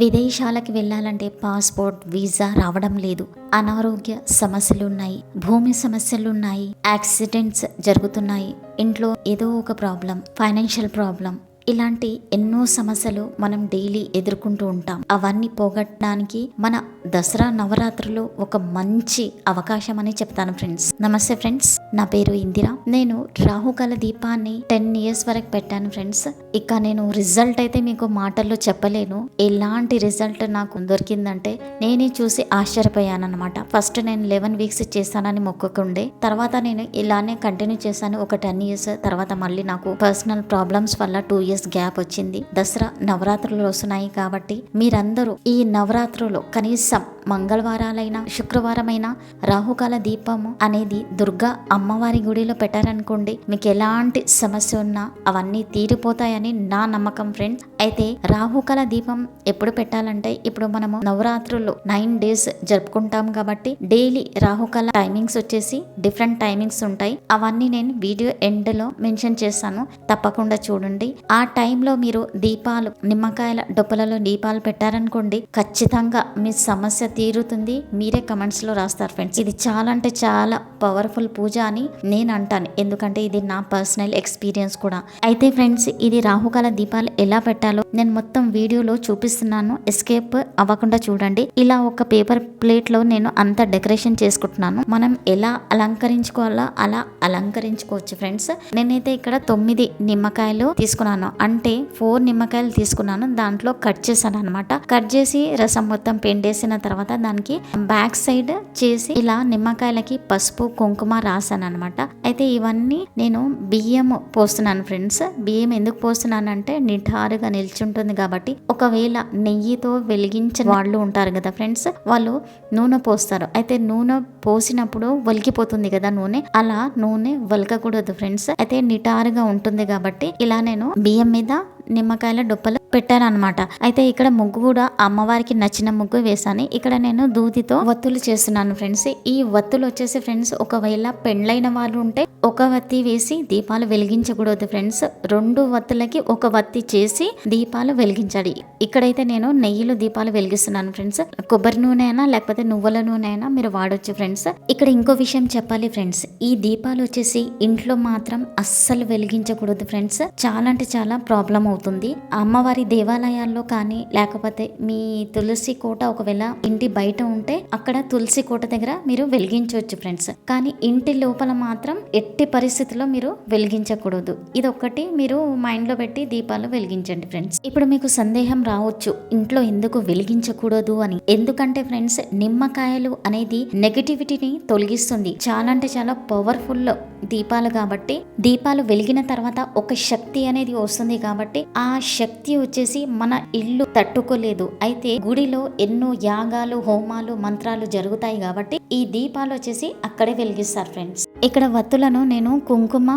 విదేశాలకు వెళ్ళాలంటే passport visa రావడం లేదు. అనారోగ్య సమస్యలున్నాయి భూమి సమస్యలున్నాయి యాక్సిడెంట్స్ జరుగుతున్నాయి. ఇంట్లో ఏదో ఒక ప్రాబ్లం ఫైనాన్షియల్ ప్రాబ్లం ఇలాంటి ఎన్నో సమస్యలు మనం డైలీ ఎదుర్కొంటూ ఉంటాం. అవన్నీ పోగొట్టడానికి మన దసరా నవరాత్రులు ఒక మంచి అవకాశం అని చెప్తాను ఫ్రెండ్స్. నమస్తే ఫ్రెండ్స్ నా పేరు ఇందిరా. నేను రాహుకాల దీపాన్ని టెన్ ఇయర్స్ వరకు పెట్టాను ఫ్రెండ్స్. ఇక నేను రిజల్ట్ అయితే మీకు మాటల్లో చెప్పలేను. ఎలాంటి రిజల్ట్ నాకు దొరికిందంటే నేనే చూసి ఆశ్చర్యపోయాను అనమాట ఫస్ట్ నేను లెవెన్ వీక్స్ చేస్తానని మొక్కుకుండే. తర్వాత నేను ఇలానే కంటిన్యూ చేశాను ఒక టెన్ ఇయర్స్. తర్వాత మళ్ళీ నాకు పర్సనల్ ప్రాబ్లమ్స్ వల్ల టూ ఇయర్స్ గ్యాప్ వచ్చింది. దసరా నవరాత్రులు వస్తున్నాయి కాబట్టి మీరందరూ ఈ నవరాత్రులు కనీసం మంగళవారాలైనా శుక్రవారమైనా రాహుకాల దీపము అనేది దుర్గా అమ్మవారి గుడిలో పెట్టారనుకోండి మీకు ఎలాంటి సమస్య ఉన్నా అవన్నీ తీరిపోతాయని నా నమ్మకం ఫ్రెండ్స్. అయితే రాహుకాల దీపం ఎప్పుడు పెట్టాలంటే ఇప్పుడు మనము నవరాత్రులు నైన్ డేస్ జరుపుకుంటాం కాబట్టి డైలీ రాహుకాల టైమింగ్స్ వచ్చేసి డిఫరెంట్ టైమింగ్స్ ఉంటాయి. అవన్నీ నేను వీడియో ఎండ్లో మెన్షన్ చేస్తాను. తప్పకుండా చూడండి. ఆ టైంలో మీరు దీపాలు నిమ్మకాయల డొప్పలలో దీపాలు పెట్టారనుకోండి ఖచ్చితంగా మీ సమస్య తీరుతుంది. మీరే కమెంట్స్లో రాస్తారు ఫ్రెండ్స్ ఇది చాలా అంటే చాలా పవర్ఫుల్ పూజ అని నేను అంటాను. ఎందుకంటే ఇది నా పర్సనల్ ఎక్స్పీరియన్స్ కూడా. అయితే ఫ్రెండ్స్ ఇది రాహుకాల దీపాలు ఎలా పెట్టాలో నేను మొత్తం వీడియోలో చూపిస్తున్నాను. ఎస్కేప్ అవ్వకుండా చూడండి. ఇలా ఒక పేపర్ ప్లేట్లో నేను అంత డెకరేషన్ చేసుకుంటున్నాను. మనం ఎలా అలంకరించుకోవాలో అలా అలంకరించుకోవచ్చు ఫ్రెండ్స్ నేనైతే ఇక్కడ తొమ్మిది నిమ్మకాయలు తీసుకున్నాను. అంటే ఫోర్ నిమ్మకాయలు తీసుకున్నాను. దాంట్లో కట్ చేశాను అనమాట కట్ చేసి రసం మొత్తం పిండేసిన తర్వాత దానికి బ్యాక్ సైడ్ చేసి ఇలా నిమ్మకాయలకి పసుపు కుంకుమ రాసాను అనమాట అయితే ఇవన్నీ నేను బియ్యం పోస్తున్నాను ఫ్రెండ్స్ బియ్యం ఎందుకు పోస్తున్నానంటే నిఠారుగా నిల్చుంటుంది కాబట్టి ఒకవేళ నెయ్యితో వెలిగించిన వాళ్ళు ఉంటారు కదా ఫ్రెండ్స్ వాళ్ళు నూనె పోస్తారు. అయితే నూనె పోసినప్పుడు వలికిపోతుంది కదా నూనె. అలా నూనె వలకకూడదు ఫ్రెండ్స్ అయితే నిటారుగా ఉంటుంది కాబట్టి ఇలా నేను బియ్యం మీద నిమ్మకాయల డొప్పలు పెట్టాను అనమాట అయితే ఇక్కడ ముగ్గు కూడా అమ్మవారికి నచ్చిన ముగ్గు వేసాను ఇక్కడ నేను దూదితో వత్తులు చేస్తున్నాను ఫ్రెండ్స్. ఈ వత్తులు వచ్చేసి ఫ్రెండ్స్ ఒకవేళ పెండ్లైన వాళ్ళు ఉంటే ఒక వత్తి వేసి దీపాలు వెలిగించకూడదు ఫ్రెండ్స్. రెండు వత్తులకి ఒక వత్తి చేసి దీపాలు వెలిగించాలి. ఇక్కడైతే నేను నెయ్యిలో దీపాలు వెలిగిస్తున్నాను ఫ్రెండ్స్. కొబ్బరి నూనె అయినా లేకపోతే నువ్వుల నూనె అయినా మీరు వాడొచ్చు ఫ్రెండ్స్. ఇక్కడ ఇంకో విషయం చెప్పాలి ఫ్రెండ్స్. ఈ దీపాలు వచ్చేసి ఇంట్లో మాత్రం అస్సలు వెలిగించకూడదు ఫ్రెండ్స్. చాలా అంటే చాలా ప్రాబ్లం అవుతుంది. అవుతుంది. అమ్మవారి దేవాలయాల్లో కానీ లేకపోతే మీ తులసి కోట ఒకవేళ ఇంటి బయట ఉంటే అక్కడ తులసి కోట దగ్గర మీరు వెలిగించవచ్చు ఫ్రెండ్స్. కానీ ఇంటి లోపల మాత్రం ఎట్టి పరిస్థితుల్లో మీరు వెలిగించకూడదు. ఇది ఒక్కటి మీరు మైండ్లో పెట్టి దీపాలు వెలిగించండి ఫ్రెండ్స్. ఇప్పుడు మీకు సందేహం రావచ్చు. ఇంట్లో ఎందుకు వెలిగించకూడదు అని. ఎందుకంటే ఫ్రెండ్స్ నిమ్మకాయలు అనేది నెగటివిటీని తొలగిస్తుంది. చాలా అంటే చాలా పవర్ఫుల్ దీపాలు కాబట్టి దీపాలు వెలిగిన తర్వాత ఒక శక్తి అనేది వస్తుంది కాబట్టి ఆ శక్తి వచ్చేసి మన ఇల్లు తట్టుకోలేదు. అయితే గుడిలో ఎన్నో యాగాలు హోమాలు మంత్రాలు జరుగుతాయి కాబట్టి ఈ దీపాలు వచ్చేసి అక్కడే వెలిగిస్తారు ఫ్రెండ్స్ ఇక్కడ వత్తులను నేను కుంకుమ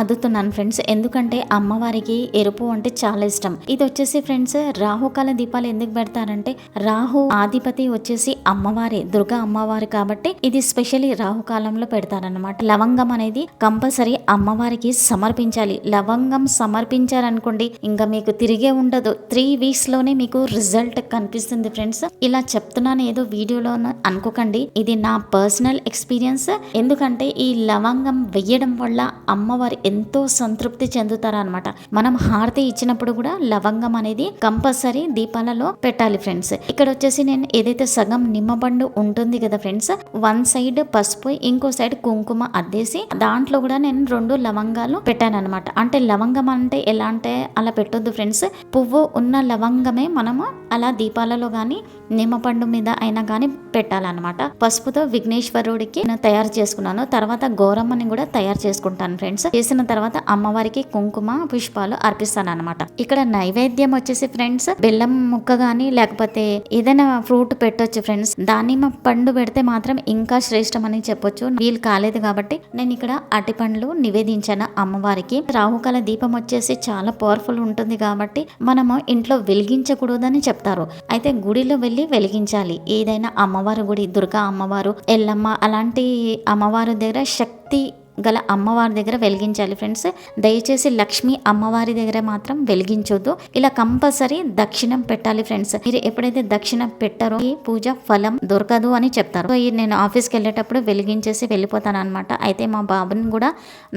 అద్దుతున్నాను ఫ్రెండ్స్. ఎందుకంటే అమ్మవారికి ఎరుపు అంటే చాలా ఇష్టం. ఇది వచ్చేసి ఫ్రెండ్స్ రాహుకాల దీపాలు ఎందుకు పెడతారంటే రాహు ఆధిపతి వచ్చేసి అమ్మవారి దుర్గా అమ్మవారు కాబట్టి ఇది స్పెషల్లీ రాహుకాలంలో పెడతారనమాట లవంగం అనేది కంపల్సరీ అమ్మవారికి సమర్పించాలి. లవంగం సమర్పించారనుకోండి ఇంకా మీకు తిరిగే ఉండదు. త్రీ వీక్స్లోనే మీకు రిజల్ట్ కనిపిస్తుంది ఫ్రెండ్స్. ఇలా చెప్తున్నాను ఏదో వీడియోలో అనుకోకండి. ఇది నా పర్సనల్ ఎక్స్పీరియన్స్. ఎందుకంటే ఈ లవంగం వెయ్యడం వల్ల అమ్మవారి ఎంతో సంతృప్తి చెందుతారనమాట మనం హారతి ఇచ్చినప్పుడు కూడా లవంగం అనేది కంపల్సరీ దీపాలలో పెట్టాలి ఫ్రెండ్స్. ఇక్కడ వచ్చేసి నేను ఏదైతే సగం నిమ్మబండు ఉంటుంది కదా ఫ్రెండ్స్ వన్ సైడ్ పసుపు ఇంకో సైడ్ కుంకుమ అద్దేసి దాంట్లో కూడా నేను రెండు లవంగాలు పెట్టాను అనమాట అంటే లవంగం అంటే ఎలా అంటే అలా పెట్టొద్దు ఫ్రెండ్స్. పువ్వు ఉన్న లవంగమే మనము అలా దీపాలలో కానీ నిమ్మపండు మీద అయినా కానీ పెట్టాలన్నమాట. పసుపుతో విఘ్నేశ్వరుడికి నేను తయారు చేసుకున్నాను. తర్వాత గౌరమ్మని కూడా తయారు చేసుకుంటాను ఫ్రెండ్స్. చేసిన తర్వాత అమ్మవారికి కుంకుమ పుష్పాలు అర్పిస్తాను అనమాట ఇక్కడ నైవేద్యం వచ్చేసి ఫ్రెండ్స్ బెల్లం ముక్క గానీ లేకపోతే ఏదైనా ఫ్రూట్ పెట్టొచ్చు ఫ్రెండ్స్. దానిమ్మ పండు పెడితే మాత్రం ఇంకా శ్రేష్టం అని చెప్పొచ్చు. వీలు కాలేదు కాబట్టి నేను ఇక్కడ అటి పండ్లు నివేదించాను అమ్మవారికి. రాహుకాల దీపం వచ్చేసి చాలా పవర్ఫుల్ ఉంటుంది కాబట్టి మనము ఇంట్లో వెలిగించకూడదని చెప్తారు. అయితే గుడిలో వెళ్ళి వెలిగించాలి. ఏదైనా అమ్మవారి గుడి దుర్గా అమ్మవారు ఎల్లమ్మ అలాంటి అమ్మవారి దగ్గర శక్తి గల అమ్మవారి దగ్గర వెలిగించాలి ఫ్రెండ్స్. దయచేసి లక్ష్మి అమ్మవారి దగ్గర మాత్రం వెలిగించొద్దు. ఇలా కంపల్సరీ దక్షిణం పెట్టాలి ఫ్రెండ్స్. మీరు ఎప్పుడైతే దక్షిణం పెట్టారో ఈ పూజ ఫలం దొరకదు అని చెప్తారు. సో ఈ నేను ఆఫీస్కి వెళ్ళేటప్పుడు వెలిగించేసి వెళ్ళిపోతాను అనమాట అయితే మా బాబుని కూడా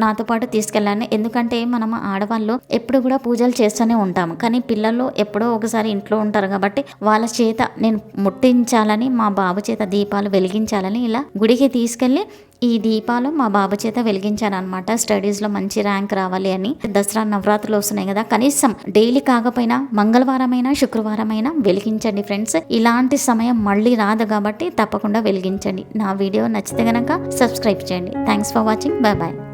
నాతో పాటు తీసుకెళ్ళాను ఎందుకంటే మనం ఆడవాళ్ళు ఎప్పుడు కూడా పూజలు చేస్తూనే ఉంటాము. కానీ పిల్లలు ఎప్పుడో ఒకసారి ఇంట్లో ఉంటారు కాబట్టి వాళ్ళ చేత నేను ముట్టించాలని మా బాబు చేత దీపాలు వెలిగించాలని ఇలా గుడికి తీసుకెళ్ళి ఈ దీపాలు మా బాబు చేత వెలిగించాను అనమాట స్టడీస్లో మంచి ర్యాంక్ రావాలి అని. దసరా నవరాత్రులు వస్తున్నాయి కదా. కనీసం డైలీ కాకపోయినా మంగళవారమైనా శుక్రవారమైనా వెలిగించండి ఫ్రెండ్స్ ఇలాంటి సమయం మళ్ళీ రాదు కాబట్టి తప్పకుండా వెలిగించండి. నా వీడియో నచ్చితే గనక సబ్స్క్రైబ్ చేయండి. Thanks for watching bye bye